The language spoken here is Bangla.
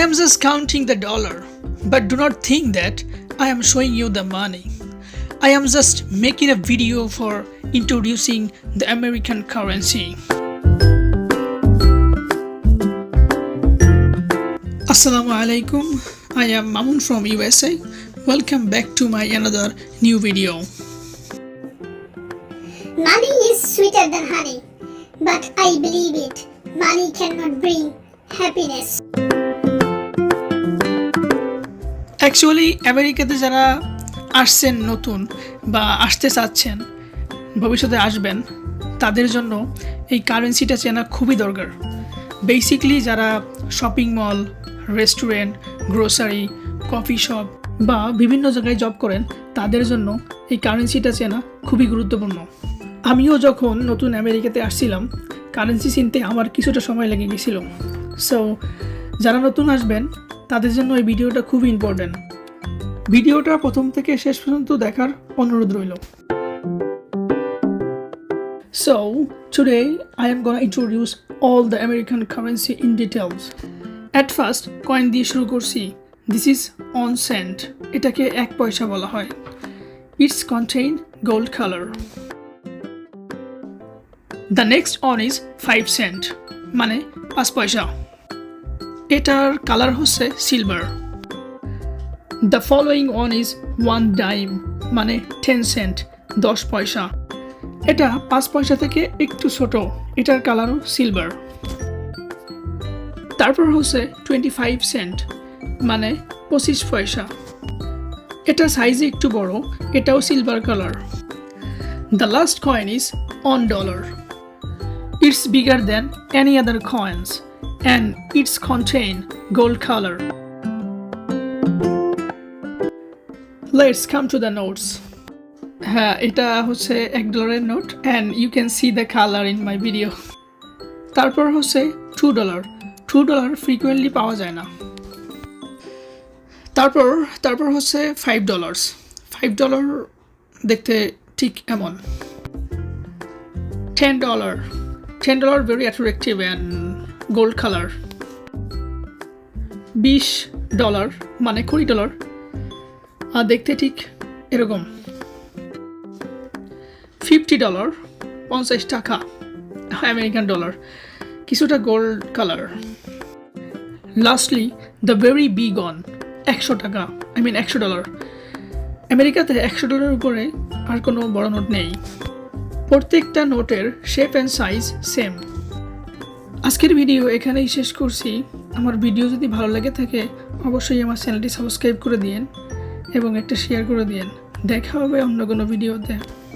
am just counting the dollar, but do not think that I am showing you the money. I am just making a video for introducing the American currency. Assalamu alaikum. I am Mamun from USA. Welcome back to my another new video. Money is sweeter than honey, but I believe it. Money cannot bring happiness. Actually আমেরিকাতে যারা আসছেন নতুন বা আসতে চাচ্ছেন, ভবিষ্যতে আসবেন, তাদের জন্য এই কারেন্সিটা চেনা খুবই দরকার। বেসিকলি যারা shopping mall restaurant grocery coffee shop বা বিভিন্ন জায়গায় জব করেন, তাদের জন্য এই কারেন্সিটা চেনা খুবই গুরুত্বপূর্ণ। আমিও যখন নতুন আমেরিকাতে আসছিলাম কারেন্সি চিনতে আমার কিছুটা সময় লেগে গেছিল। সো যারা নতুন আসবেন তাদের জন্য এই ভিডিওটা খুব ইম্পর্ট্যান্ট ভিডিওটা প্রথম থেকে শেষ পর্যন্ত দেখার অনুরোধ রইল। So today I am gonna introduce all the American currency in details at first coin দিয়ে শুরু করছি। দিস ইজ অন সেন্ট এটাকে এক পয়সা বলা হয়। It's contain gold colour the next one is five cent মানে পাঁচ পয়সা। এটার কালার হচ্ছে silver the following one is one dime মানে টেন সেন্ট দশ পয়সা। এটা পাঁচ পয়সা থেকে একটু ছোট, এটার কালারও সিলভার তারপর হচ্ছে টোয়েন্টি ফাইভ সেন্ট মানে পঁচিশ পয়সা। এটা সাইজে একটু বড়, এটাও silver colour the last coin is one dollar it's bigger than any other coins and it's contain gold color. Let's come to the notes. হ্যাঁ এটা হচ্ছে এক ডলারের note and you can see the colour in my video তারপর হচ্ছে two dollar two dollar frequently পাওয়া যায় না। তারপর তারপর হচ্ছে ফাইভ ডলার্স ফাইভ ডলার দেখতে ঠিক এমন। Ten dollar ten dollar very attractive and gold colour বিশ ডলার মানে কুড়ি ডলার আর দেখতে ঠিক এরকম। ফিফটি ডলার পঞ্চাশ টাকা আমেরিকান ডলার কিছুটা gold colour lastly the very big on একশো টাকা আই মিন একশো ডলার আমেরিকাতে একশো ডলারের উপরে আর কোনো বড় নোট নেই। প্রত্যেকটা নোটের শেপ অ্যান্ড সাইজ সেম আজকের ভিডিও এখানেই শেষ করছি। আমার ভিডিও যদি ভালো লাগে থাকে, অবশ্যই আমার চ্যানেলটি সাবস্ক্রাইব করে দিন এবং একটা শেয়ার করে দিন দেখা হবে অন্য কোনো ভিডিওতে।